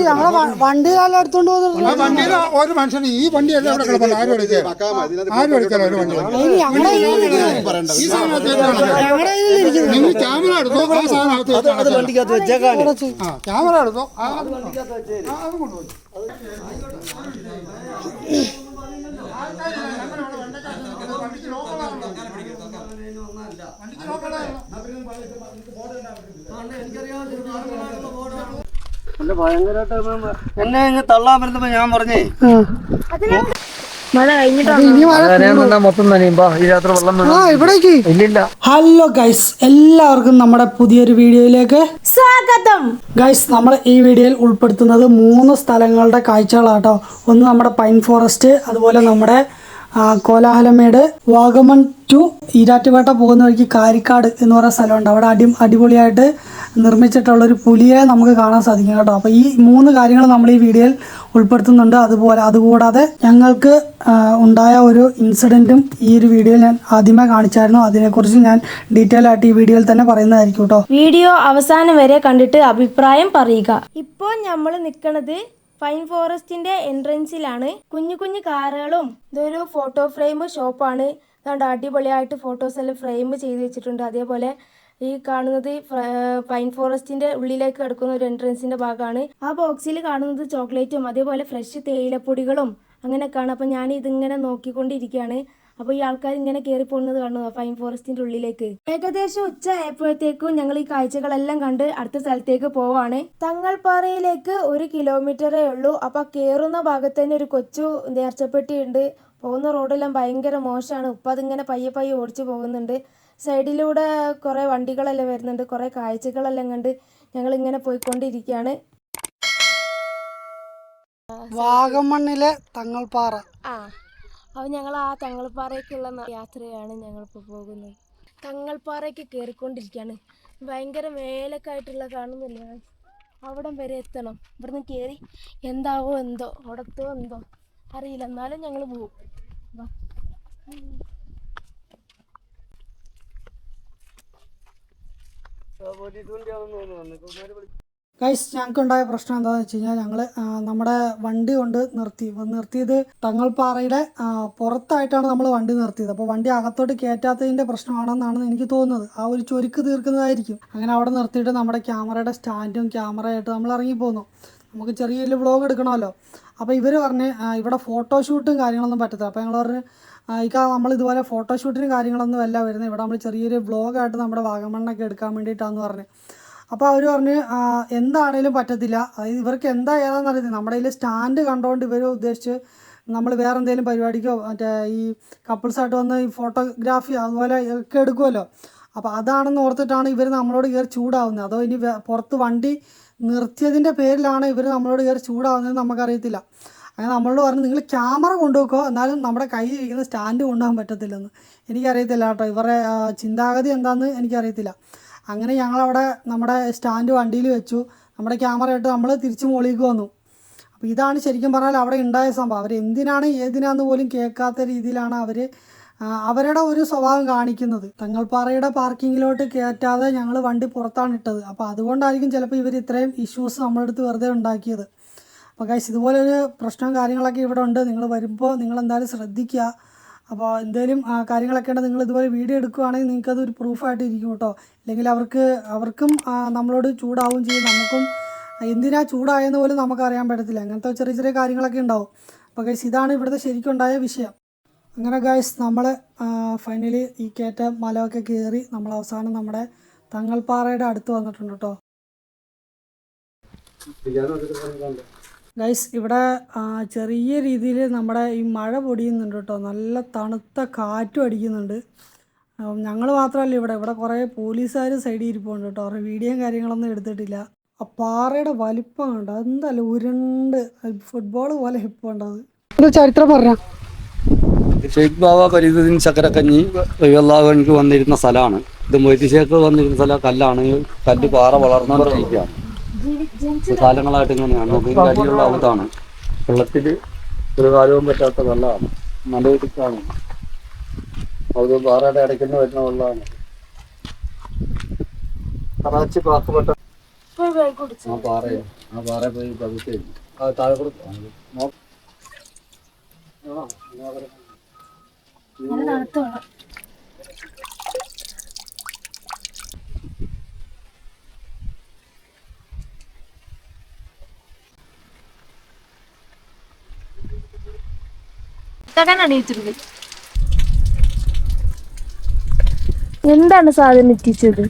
ഞങ്ങളെ വണ്ടി കാലം എടുത്തോണ്ട് വണ്ടിയിൽ ഒരു മനുഷ്യന് ഈ വണ്ടിയല്ല ഇവിടെ കിടപ്പുണ്ട് ആരും എടുക്കുക ആരും എടുക്കാനോ ഒരു വണ്ടി ഈ സാധനം അകത്ത് വെച്ചാണ്. ഞങ്ങളുടെ കയ്യിലിരിക്കുന്നത് നിങ്ങൾ ക്യാമറ എടുത്തോ ആ സാധനം അകത്ത് വെച്ചാണ് ആ ക്യാമറ എടുത്തോ ആ അത് ആ, അത് കൊണ്ടുപോയി എന്നെ ഇങ്ങ് തള്ളാൻ വരുന്നപ്പോ ഞാൻ പറഞ്ഞേ. ഹലോ ഗൈസ് എല്ലാവർക്കും നമ്മുടെ പുതിയൊരു വീഡിയോയിലേക്ക് സ്വാഗതം. ഗൈസ് നമ്മൾ ഈ വീഡിയോയിൽ ഉൾപ്പെടുത്തുന്നത് മൂന്ന് സ്ഥലങ്ങളുടെ കാഴ്ചകളാട്ടോ ഒന്ന് നമ്മുടെ പൈൻ ഫോറസ്റ്റ് അതുപോലെ നമ്മുടെ കോലാഹലമേട് വാഗമൺ ടു ഈരാറ്റുപേട്ട പോകുന്ന വഴിക്ക് കാരിക്കാട് എന്ന് പറയുന്ന സ്ഥലമുണ്ട്. അവിടെ അടി അടിപൊളിയായിട്ട് നിർമ്മിച്ചിട്ടുള്ള ഒരു പുലിയെ നമുക്ക് കാണാൻ സാധിക്കും കേട്ടോ. അപ്പോൾ ഈ മൂന്ന് കാര്യങ്ങൾ നമ്മൾ ഈ വീഡിയോയിൽ ഉൾപ്പെടുത്തുന്നുണ്ട്. അതുപോലെ അതുകൂടാതെ ഞങ്ങൾക്ക് ഉണ്ടായ ഒരു ഇൻസിഡന്റും ഈ ഒരു വീഡിയോയിൽ ഞാൻ ആദ്യമേ കാണിച്ചായിരുന്നു. അതിനെക്കുറിച്ച് ഞാൻ ഡീറ്റെയിൽ ആയിട്ട് ഈ വീഡിയോയിൽ തന്നെ പറയുന്നതായിരിക്കും കേട്ടോ. വീഡിയോ അവസാനം വരെ കണ്ടിട്ട് അഭിപ്രായം പറയുക. ഇപ്പോൾ നമ്മൾ നിൽക്കുന്നത് പൈൻ ഫോറസ്റ്റിന്റെ എൻട്രൻസിലാണ് കുഞ്ഞു കുഞ്ഞു കാറുകളും. ഇതൊരു ഫോട്ടോ ഫ്രെയിം ഷോപ്പാണ്. അതുകൊണ്ട് അടിപൊളിയായിട്ട് ഫോട്ടോസ് എല്ലാം ഫ്രെയിം ചെയ്ത് വെച്ചിട്ടുണ്ട്. അതേപോലെ ഈ കാണുന്നത് പൈൻ ഫോറസ്റ്റിന്റെ ഉള്ളിലേക്ക് കിടക്കുന്ന ഒരു എൻട്രൻസിന്റെ ഭാഗമാണ്. ആ ബോക്സിൽ കാണുന്നത് ചോക്ലേറ്റും അതേപോലെ ഫ്രഷ് തേയിലപ്പൊടികളും അങ്ങനെയൊക്കെയാണ്. അപ്പം ഞാൻ ഇതിങ്ങനെ നോക്കിക്കൊണ്ടിരിക്കുകയാണ്. അപ്പോൾ ഈ ആൾക്കാർ ഇങ്ങനെ കയറി പോകുന്നത് കാണുന്നു പൈൻ ഫോറസ്റ്റിന്റെ ഉള്ളിലേക്ക്. ഏകദേശം ഉച്ച ആയപ്പോഴത്തേക്കും ഞങ്ങൾ ഈ കാഴ്ചകളെല്ലാം കണ്ട് അടുത്ത സ്ഥലത്തേക്ക് പോവാണ്. തങ്ങൾപ്പാറയിലേക്ക് ഒരു കിലോമീറ്ററേ ഉള്ളൂ. അപ്പൊ കയറുന്ന ഭാഗത്ത് തന്നെ ഒരു കൊച്ചു നേർച്ചപ്പെട്ടി ഉണ്ട്. പോകുന്ന റോഡെല്ലാം ഭയങ്കര മോശമാണ്. ഉപ്പ അതിങ്ങനെ പയ്യെ പയ്യെ ഓടിച്ചു പോകുന്നുണ്ട്. സൈഡിലൂടെ കുറേ വണ്ടികളെല്ലാം വരുന്നുണ്ട്. കുറേ കാഴ്ചകളെല്ലാം കണ്ട് ഞങ്ങൾ ഇങ്ങനെ പോയിക്കൊണ്ടിരിക്കുകയാണ്. വാഗമണ്ണിലെ തങ്ങൾപ്പാറ ആ. അപ്പോൾ ഞങ്ങൾ ആ തങ്ങൾപ്പാറയ്ക്കുള്ള യാത്രയാണ് ഞങ്ങളിപ്പോൾ പോകുന്നത്. തങ്ങൾപ്പാറയ്ക്ക് കയറിക്കൊണ്ടിരിക്കുകയാണ് ഭയങ്കര മേലൊക്കെ ആയിട്ടുള്ള കാണുന്നില്ല? അവിടം വരെ എത്തണം. ഇവിടുന്ന് കയറി എന്താവോ എന്തോ അവിടത്തോ എന്തോ. അറിയില്ല. എന്നാലും ഞങ്ങൾ പോകും വാ. ഗൈസ് ഞങ്ങൾക്കുണ്ടായ പ്രശ്നം എന്താണെന്ന് വെച്ച് കഴിഞ്ഞാൽ ഞങ്ങൾ നമ്മുടെ വണ്ടി കൊണ്ട് നിർത്തി. നിർത്തിയത് തങ്ങൾപ്പാറയുടെ പുറത്തായിട്ടാണ് നമ്മൾ വണ്ടി നിർത്തിയത്. അപ്പോൾ വണ്ടി അകത്തോട്ട് കയറ്റാത്തതിന്റെ പ്രശ്നമാണെന്നാണ് എനിക്ക് തോന്നുന്നത്. ആ ഒരു ചൊരുക്ക് തീർക്കുന്നതായിരിക്കും. അങ്ങനെ അവിടെ നിർത്തിയിട്ട് നമ്മുടെ ക്യാമറയുടെ സ്റ്റാൻഡും ക്യാമറയായിട്ട് നമ്മൾ ഇറങ്ങിപ്പോന്നു നമുക്ക് ചെറിയൊരു വ്ളോഗ് എടുക്കണമല്ലോ. അപ്പോൾ ഇവർ പറഞ്ഞ് ഇവിടെ ഫോട്ടോഷൂട്ടും കാര്യങ്ങളൊന്നും പറ്റത്തില്ല. അപ്പോൾ ഞങ്ങൾ പറഞ്ഞ് ഇക്ക നമ്മൾ ഇതുപോലെ ഫോട്ടോഷൂട്ടിനും കാര്യങ്ങളൊന്നും അല്ല വരുന്നത്. ഇവിടെ നമ്മൾ ചെറിയൊരു വ്ളോഗായിട്ട് നമ്മുടെ വാഗമണ്ണൊക്കെ എടുക്കാൻ വേണ്ടിയിട്ടാന്ന് പറഞ്ഞ്. അപ്പോൾ അവർ പറഞ്ഞ് എന്താണേലും പറ്റത്തില്ല. ഇവർക്ക് എന്താ ഏതാണെന്ന് അറിയത്തില്ല. നമ്മുടെ കയ്യിൽ സ്റ്റാൻഡ് കണ്ടുകൊണ്ട് ഇവർ ഉദ്ദേശിച്ച് നമ്മൾ വേറെ എന്തെങ്കിലും പരിപാടിക്കോ മറ്റേ ഈ കപ്പിൾസായിട്ട് വന്ന് ഈ ഫോട്ടോഗ്രാഫി അതുപോലെ ഒക്കെ എടുക്കുമല്ലോ അപ്പോൾ അതാണെന്ന് ഓർത്തിട്ടാണ് ഇവർ നമ്മളോട് കയറി ചൂടാവുന്നത്. അതോ ഇനി പുറത്ത് വണ്ടി നിർത്തിയതിന്റെ പേരിലാണ് ഇവർ നമ്മളോട് കയറി ചൂടാവുന്നത് നമുക്കറിയത്തില്ല. അങ്ങനെ നമ്മളോട് പറഞ്ഞു നിങ്ങൾ ക്യാമറ കൊണ്ടുപോക്കോ എന്നാലും നമ്മുടെ കയ്യിൽ ഇരിക്കുന്ന സ്റ്റാൻഡ് കൊണ്ടുപോകാൻ പറ്റത്തില്ലെന്ന്. എനിക്കറിയത്തില്ല കേട്ടോ. ഇവരുടെ ചിന്താഗതി എന്താണെന്ന് എനിക്കറിയത്തില്ല. അങ്ങനെ ഞങ്ങളവിടെ നമ്മുടെ സ്റ്റാൻഡ് വണ്ടിയിൽ വെച്ചു. നമ്മുടെ ക്യാമറ ഇട്ട് നമ്മൾ തിരിച്ചു മുകളിലേക്ക് വന്നു. അപ്പോൾ ഇതാണ് ശരിക്കും പറഞ്ഞാൽ അവിടെ ഉണ്ടായ സംഭവം. അവർ എന്തിനാണ് ഏതിനാന്ന് പോലും കേൾക്കാത്ത രീതിയിലാണ് അവർ അവരുടെ ഒരു സ്വഭാവം കാണിക്കുന്നത്. തങ്ങൾപ്പാറയുടെ പാർക്കിങ്ങിലോട്ട് കയറ്റാതെ ഞങ്ങൾ വണ്ടി പുറത്താണ് ഇട്ടത്. അപ്പോൾ അതുകൊണ്ടായിരിക്കും ചിലപ്പോൾ ഇവർ ഇത്രയും ഇഷ്യൂസ് നമ്മുടെ അടുത്ത് വെറുതെ ഉണ്ടാക്കിയത്. അപ്പോൾ ഗൈസ് ഇതുപോലൊരു പ്രശ്നവും കാര്യങ്ങളൊക്കെ ഇവിടെ ഉണ്ട്. നിങ്ങൾ വരുമ്പോൾ നിങ്ങൾ എന്തായാലും ശ്രദ്ധിക്കുക. അപ്പോൾ എന്തെങ്കിലും കാര്യങ്ങളൊക്കെ ഉണ്ട്. നിങ്ങൾ ഇതുപോലെ വീഡിയോ എടുക്കുകയാണെങ്കിൽ നിങ്ങൾക്ക് അതൊരു പ്രൂഫായിട്ട് ഇരിക്കും കേട്ടോ. അല്ലെങ്കിൽ അവർക്ക് അവർക്കും നമ്മളോട് ചൂടാവുകയും ചെയ്യും. നമുക്കും എന്തിനാ ചൂടായെന്ന് പോലും നമുക്കറിയാൻ പറ്റത്തില്ല. അങ്ങനത്തെ ചെറിയ ചെറിയ കാര്യങ്ങളൊക്കെ ഉണ്ടാവും. അപ്പോൾ ഗൈസ് ഇതാണ് ഇവിടുത്തെ ശരിക്കും ഉണ്ടായ വിഷയം. അങ്ങനെ ഗൈസ് നമ്മൾ ഫൈനലി ഈ കയറ്റ മലമൊക്കെ കയറി നമ്മൾ അവസാനം നമ്മുടെ തങ്ങൾപ്പാറയുടെ അടുത്ത് വന്നിട്ടുണ്ട് കേട്ടോ. ഗൈസ് ഇവിടെ ചെറിയ രീതിയിൽ നമ്മുടെ ഈ മഴ പൊടിയുന്നുണ്ട് കേട്ടോ. നല്ല തണുത്ത കാറ്റും അടിക്കുന്നുണ്ട്. ഞങ്ങൾ മാത്രമല്ല ഇവിടെ. ഇവിടെ കുറേ പോലീസുകാർ സൈഡിൽ ഇരിപ്പുണ്ട് കേട്ടോ. അവരുടെ വീഡിയോയും കാര്യങ്ങളൊന്നും എടുത്തിട്ടില്ല. ആ പാറയുടെ വലിപ്പം കണ്ടോ? എന്തല്ല ഉരുണ്ട്. ഫുട്ബോൾ പോലെ ഹിപ്പുണ്ട് അത്? ചരിത്രം പറഞ്ഞ? ഷെയ്ഖ് ബാബ ഫരീദുദ്ദീൻ ചക്കരക്കഞ്ഞി വന്നിരുന്ന സ്ഥലമാണ്. ഇത് മൊയ്തി ഷേഖ് വന്നിരുന്ന സ്ഥലം കല്ലാണ്. കല്ല് പാറ വളർന്നുകൊണ്ടിരിക്കുകയാണ്. കാലങ്ങളായിട്ട് ഇങ്ങനെയാണ്. നമുക്ക് അടിയുള്ള ഔതാണ് വെള്ളത്തിൽ ഒരു കാലവും പറ്റാത്ത വെള്ളമാണ്. നല്ല ഇടുക്കാണ്. അത് പാറയുടെ ഇടയ്ക്കുന്ന വരുന്ന വെള്ളമാണ്. കറാച്ചി ആ പാറ ആ പാറ പോയി പതുക്കെ ആ താഴെ കൂടെ നോ- എന്താണ് സാധനം എത്തിച്ചത്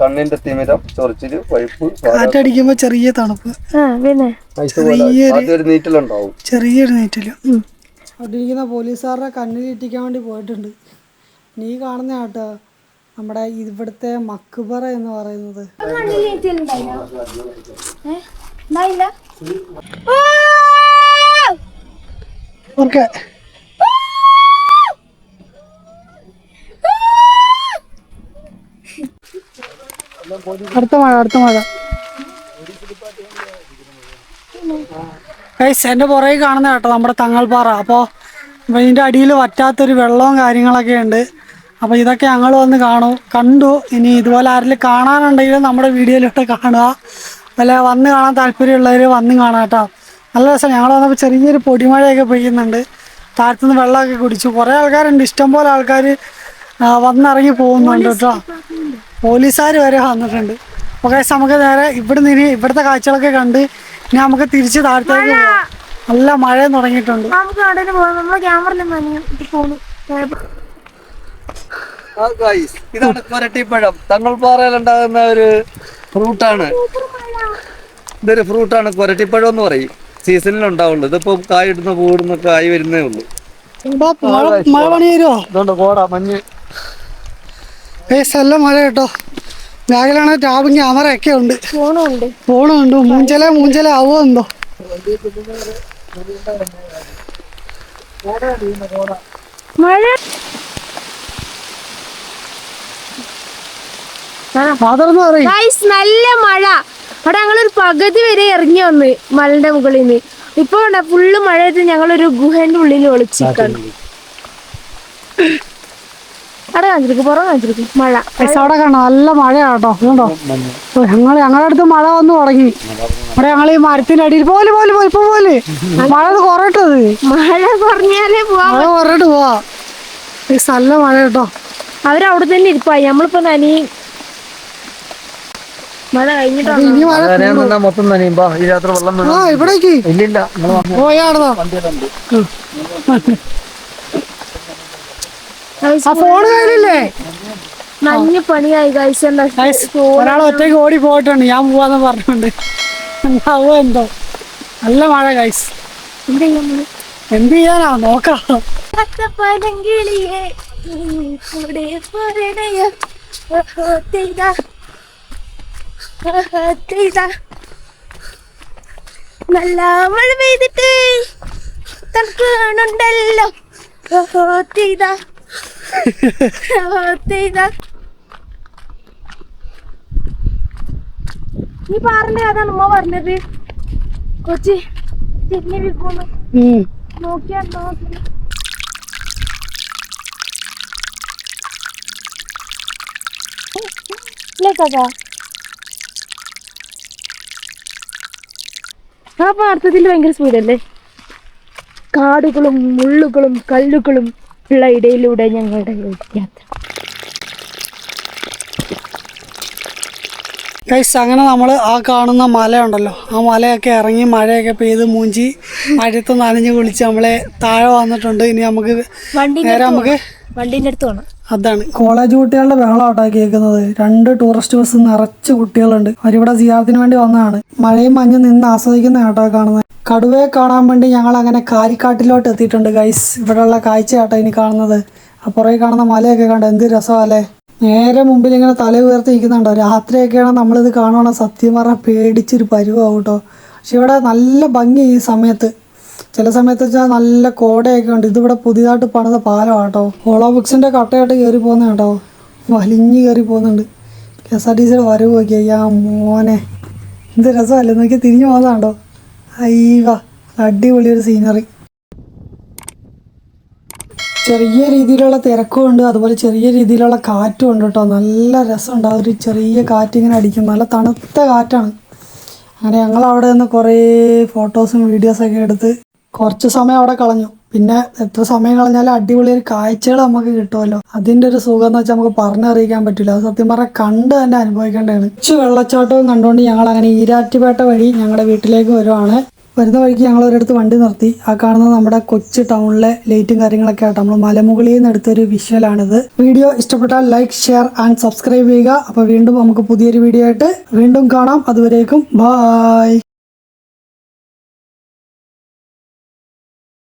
കണ്ണിന്റെ തിമിരം ചൊറിച്ചിൽ പഴുപ്പ് കാറ്റടിക്കുമ്പോ ചെറിയ തണുപ്പ്. ആ പിന്നെ? ചെറിയൊരു നീറ്റിലുണ്ടാവും. ചെറിയൊരു നെറ്റിൽ. അടിയിരിക്കുന്ന പോലീസുകാരുടെ കണ്ണിൽ ഇട്ടിക്കാൻ വേണ്ടി പോയിട്ടുണ്ട്. നീ കാണുന്ന കേട്ടോ നമ്മുടെ ഇവിടുത്തെ മക്കുബറ എന്ന് പറയുന്നത്. ഓക്കെ അടുത്ത മഴ അടുത്ത മഴ. ഗൈസ് എന്റെ പുറകെ കാണുന്ന കേട്ടോ നമ്മുടെ തങ്ങൾപ്പാറ. അപ്പോൾ ഇതിന്റെ അടിയിൽ വറ്റാത്തൊരു വെള്ളവും കാര്യങ്ങളൊക്കെ ഉണ്ട്. അപ്പോൾ ഇതൊക്കെ ഞങ്ങൾ വന്ന് കാണും. കണ്ടു. ഇനി ഇതുപോലെ ആരെങ്കിലും കാണാനുണ്ടെങ്കിൽ നമ്മുടെ വീഡിയോയിലോട്ട് കാണുക. അല്ല വന്ന് കാണാൻ താല്പര്യമുള്ളവർ വന്ന് കാണാം കേട്ടോ. നല്ല രസം. ഞങ്ങൾ വന്നപ്പോൾ ചെറിയൊരു പൊടിമഴയൊക്കെ പെയ്യുന്നുണ്ട്. താഴത്തുനിന്ന് വെള്ളമൊക്കെ കുടിച്ചു. കുറേ ആൾക്കാരുണ്ട്. ഇഷ്ടംപോലെ ആൾക്കാർ വന്നിറങ്ങി പോകുന്നുണ്ട് കേട്ടോ. പോലീസുകാർ വരെ വന്നിട്ടുണ്ട്. ഓക്കെ നമുക്ക് നേരെ ഇവിടുന്ന് ഇനി ഇവിടുത്തെ കാഴ്ചകളൊക്കെ കണ്ട് ഇനി നമുക്ക് തിരിച്ച് താഴത്തേക്ക് നല്ല മഴ തുടങ്ങിയിട്ടുണ്ട്. ഇതാണ് കൊരട്ടിപ്പഴം തങ്ങൾപ്പാറയിലുണ്ടാകുന്ന ഒരു ഫ്രൂട്ടാണ്. ഇതൊരു ഫ്രൂട്ടാണ് കൊരട്ടിപ്പഴം എന്ന് പറയും. സീസണിൽ ഉണ്ടാവുള്ളൂ. ഇതിപ്പോ കായിടുന്ന ഇടുന്ന പൂടുന്ന കായ് വരുന്നേ ഉള്ളൂ. മഴ പണി വരുമോ കോട മഞ്ഞ്. ഏസ് നല്ല മഴ കേട്ടോ. ബാഗിലാണെങ്കിൽ ടാബും ക്യാമറയൊക്കെ ഉണ്ട്. ഫോണുണ്ട്. ഫോണും ഉണ്ട് മൂഞ്ചല മൂഞ്ചല ആവോ എന്തോ. മഴ. നല്ല മഴ. അവിടെ ഞങ്ങളൊരു പകുതി വരെ ഇറങ്ങി വന്ന് മലന്റെ മുകളിൽ നിന്ന് ഇപ്പൊ ഫുള്ള് മഴയത്ത് ഞങ്ങളൊരു ഗുഹന്റെ ഉള്ളിൽ ഒളിച്ചിരിക്കാണ്. അവിടെ കാണിച്ചിരിക്കും പുറം കാണിച്ചിരിക്കും. മഴ. ഏസ് അവിടെ കാണാം. നല്ല മഴയാട്ടോ കേട്ടോ ഞങ്ങൾ ഞങ്ങളുടെ അടുത്ത് മഴ വന്നു തുടങ്ങി. ഇവിടെ ഞങ്ങൾ ഈ മരത്തിന്റെ അടിയിൽ പോലെ പോലെ പോലെ ഇപ്പൊ പോലെ. മഴ കുറയട്ടത്. മഴ കുറഞ്ഞാലേ പോവാ. മഴ കുറയിട്ട് പോവാ. ഏസ് നല്ല മഴ കേട്ടോ അവരവിടെ തന്നെ ഇരിപ്പായി. നമ്മളിപ്പോ നനി മഴ കഴിഞ്ഞിട്ടാണ്? ഇനി മഴ നിന്നാ മൊത്തം നനയുമ്പോ ഈ രാത്രി വെള്ളം ആ ഇവിടേക്ക്. ഇല്ലില്ല. പോയാടുന്നോ ആ കയ്യിലില്ലേ? നഞ്ഞ് പണിയായി ഗൈസ് ഒരാൾ ഒറ്റയ്ക്ക് ഓടി പോയിട്ടുണ്ട് ഞാൻ പോവാന്ന് പറഞ്ഞോണ്ട്. എന്താവോ എന്തോ. നല്ല മഴ ഗൈസ് എന്ത് ചെയ്യാനാ? നോക്കാം. നല്ല മഴ പെയ്തിട്ട് തണുക്കണുണ്ടല്ലോ ചെയ്ത നീ പറഞ്ഞ അതാണ് ഉമ്മ പറഞ്ഞത് കൊച്ചി തിരിഞ്ഞു വിൽക്കുന്നു ഉം. നോക്കിയാ നോക്കി കേക്കാ ആ പാർത്ഥത്തിൽ ഭയങ്കര സ്പീഡല്ലേ കാടുകളും മുള്ളുകളും കല്ലുകളും ഇടയിലൂടെ ഞങ്ങളുടെ യാത്ര. ഗൈസ് അങ്ങനെ നമ്മൾ ആ കാണുന്ന മലയുണ്ടല്ലോ. ആ മലയൊക്കെ ഇറങ്ങി മഴയൊക്കെ പെയ്ത് മൂഞ്ചി മഴയത്ത് നനഞ്ഞ് കുളിച്ച് നമ്മളെ താഴെ വന്നിട്ടുണ്ട്. ഇനി നമുക്ക് വണ്ടി നേരെ നമുക്ക് വണ്ടീന്റെ അടുത്ത് വേണം അതാണ്. കോളേജ് കുട്ടികളുടെ ബഹളമാട്ടോ കേൾക്കുന്നത്. രണ്ട് ടൂറിസ്റ്റ് ബസ് നിറച്ച് കുട്ടികളുണ്ട്. അവരിവിടെ സിയാറത്തിന് വേണ്ടി വന്നതാണ്. മഴയും മഞ്ഞും നിന്ന് ആസ്വദിക്കുന്ന കേട്ടോ കാണുന്നത്. കടുവയെ കാണാൻ വേണ്ടി ഞങ്ങൾ അങ്ങനെ കാരിക്കാട്ടിലോട്ട് എത്തിയിട്ടുണ്ട് ഗൈസ് ഇവിടെയുള്ള കാഴ്ച കേട്ടോ ഇനി കാണുന്നത്. പുറകെ കാണുന്ന മലയൊക്കെ കണ്ടോ എന്ത് രസമല്ലേ? നേരെ മുമ്പിൽ ഇങ്ങനെ തല ഉയർത്തി നിൽക്കുന്നുണ്ടോ? രാത്രിയൊക്കെയാണ് നമ്മളിത് കാണുവാണെങ്കിൽ സത്യം പറഞ്ഞാൽ പേടിച്ചൊരു പരുവാവും കേട്ടോ. പക്ഷെ ഇവിടെ നല്ല ഭംഗി ഈ സമയത്ത്. ചില സമയത്ത് വെച്ചാൽ നല്ല കോടയൊക്കെ ഉണ്ട് ഇതിവിടെ പുതിയതായിട്ട് പണിത പാലം കേട്ടോ ഹോളോ ബുക്സിന്റെ കട്ടയായിട്ട് കയറി പോകുന്ന കേട്ടോ. വലിഞ്ഞ് കയറി പോകുന്നുണ്ട്. കെ എസ് ആർ ടി സിയുടെ വരവ് നോക്കി. അയ്യാ മോനെ. എന്ത് രസമല്ലേ? നോക്കി തിരിഞ്ഞു പോകുന്നതാണ്ടോ അയ്യവ അടിപൊളി ഒരു സീനറി ചെറിയ രീതിയിലുള്ള തിരക്കും ഉണ്ട് അതുപോലെ ചെറിയ രീതിയിലുള്ള കാറ്റും ഉണ്ട് കേട്ടോ. നല്ല രസമുണ്ട്. ആ ഒരു ചെറിയ കാറ്റിങ്ങനെ അടിക്കും. നല്ല തണുത്ത കാറ്റാണ്. അങ്ങനെ ഞങ്ങൾ അവിടെ നിന്ന് കുറേ ഫോട്ടോസും വീഡിയോസൊക്കെ എടുത്ത് കുറച്ച് സമയം അവിടെ കളഞ്ഞു. പിന്നെ എത്ര സമയം കളഞ്ഞാലും അടിപൊളി ഒരു കാഴ്ചകൾ നമുക്ക് കിട്ടുമല്ലോ. അതിന്റെ ഒരു സുഖം എന്ന് വെച്ചാൽ നമുക്ക് പറഞ്ഞറിയിക്കാൻ പറ്റില്ല. അത് സത്യം പറഞ്ഞാൽ കണ്ട് തന്നെ അനുഭവിക്കേണ്ടതാണ്. ഉച്ച വെള്ളച്ചാട്ടവും കണ്ടുകൊണ്ട് ഞങ്ങൾ അങ്ങനെ ഈരാറ്റുപേട്ട വഴി ഞങ്ങളുടെ വീട്ടിലേക്ക് വരുവാണ്. വരുന്ന വഴിക്ക് ഞങ്ങൾ ഒരിടത്ത് വണ്ടി നിർത്തി. ആ കാണുന്നത് നമ്മുടെ കൊച്ചു ടൗണിലെ ലൈറ്റും കാര്യങ്ങളൊക്കെ ആയിട്ട് നമ്മൾ മലമുകളിൽ നിന്ന് എടുത്തൊരു വിഷ്വലാണിത് വീഡിയോ ഇഷ്ടപ്പെട്ടാൽ ലൈക്ക് ഷെയർ ആൻഡ് സബ്സ്ക്രൈബ് ചെയ്യുക. അപ്പോൾ വീണ്ടും നമുക്ക് പുതിയൊരു വീഡിയോ ആയിട്ട് വീണ്ടും കാണാം. അതുവരേക്കും ബായ്